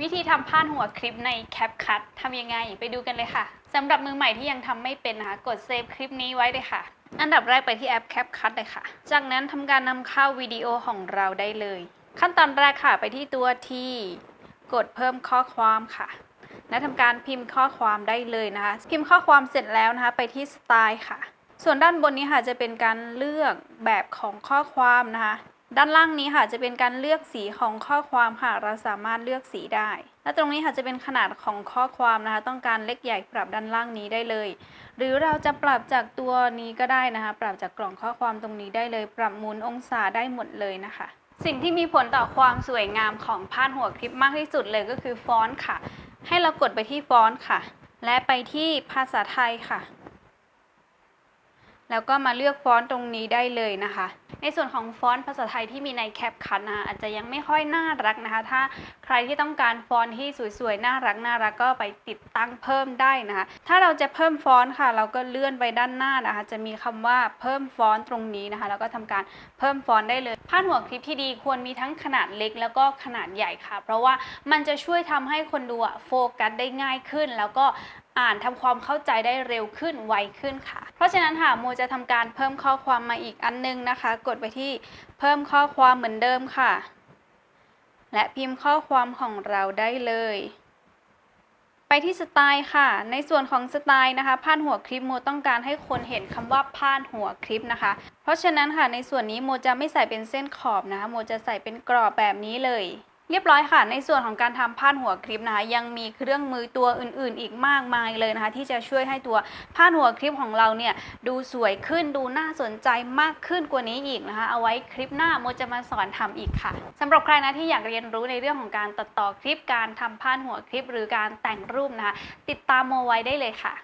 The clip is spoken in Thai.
วิธีทำพาดหัวคลิปใน CapCut ทำยังไงไปดูกันเลยค่ะสำหรับมือใหม่ที่ยังทำไม่เป็นนะคะ กดเซฟคลิปนี้ไว้เลยค่ะ อันดับแรกไปที่แอป CapCut เลยค่ะ จากนั้นทำการนำเข้าวิดีโอของเราได้เลย ขั้นตอนแรกค่ะไปที่ตัวที่กดเพิ่มข้อความค่ะ และทำการพิมพ์ข้อความได้เลยนะคะ พิมพ์ข้อความเสร็จแล้วนะคะ ไปที่สไตล์ค่ะ ส่วนด้านบนนี้ค่ะจะเป็นการเลือกแบบของข้อความนะคะ ด้านล่างนี้ค่ะจะเป็นการเลือกสีของข้อความค่ะ เราสามารถเลือกสีได้ และตรงนี้ค่ะจะเป็นขนาดของข้อความนะคะ ต้องการเล็กใหญ่ปรับด้านล่างนี้ได้เลย หรือเราจะปรับจากตัวนี้ก็ได้นะคะ ปรับจากกล่องข้อความตรงนี้ได้เลย ปรับหมุนองศาได้หมดเลยนะคะ สิ่งที่มีผลต่อความสวยงามของพาดหัวคลิปมากที่สุดเลยก็คือฟอนต์ค่ะ ให้เรากดไปที่ฟอนต์ค่ะ และไปที่ภาษาไทยค่ะ แล้วก็มาเลือกฟอนต์ตรงนี้ได้เลยนะคะ ในส่วนของฟอนต์ภาษาไทยที่มีในแคปคัทนะคะอาจจะยังไม่ค่อยน่ารักนะคะ ถ้าใครที่ต้องการฟอนต์ที่สวยๆ น่ารักน่ารักก็ไปติดตั้งเพิ่มได้นะคะ ถ้าเราจะเพิ่มฟอนต์ค่ะ เราก็เลื่อนไปด้านหน้านะคะ จะมีคำว่าเพิ่มฟอนต์ตรงนี้นะคะ แล้วก็ทำการเพิ่มฟอนต์ได้เลยพาดหัวคลิปที่ดีควรมีทั้งขนาดเล็ก แล้วก็ขนาดใหญ่ค่ะ เพราะว่ามันจะช่วยทำให้คนดูโฟกัสได้ง่ายขึ้น แล้วก็อ่านทำความเข้าใจได้เร็วขึ้นไวขึ้นค่ะ เพราะฉะนั้นค่ะโมจะทำการเพิ่มข้อความมาอีกอันนึงนะคะกดไปที่เพิ่มข้อความเหมือนเดิมค่ะ และพิมพ์ข้อความของเราได้เลย ไปที่สไตล์ค่ะ ในส่วนของสไตล์นะคะพาดหัวคลิปโมต้องการให้คนเห็นคำว่าพาดหัวคลิปนะคะ เพราะฉะนั้นค่ะในส่วนนี้โมจะไม่ใส่เป็นเส้นขอบนะคะโมจะใส่เป็นกรอบแบบนี้เลย เรียบร้อยค่ะ ในส่วนของการทำพาดหัวคลิปนะคะยังมีเครื่องมือตัวอื่นๆ อีกมากมายเลยนะคะ ที่จะช่วยให้ตัวพาดหัวคลิปของเราเนี่ยดูสวยขึ้นดูน่าสนใจมากขึ้นกว่านี้อีกนะคะ เอาไว้คลิปหน้าโมจะมาสอนทำอีกค่ะสำหรับใครนะที่อยากเรียนรู้ในเรื่องของการตัดต่อคลิปการทำพาดหัวคลิป หรือการแต่งรูปนะคะติดตามโมไว้ได้เลยค่ะ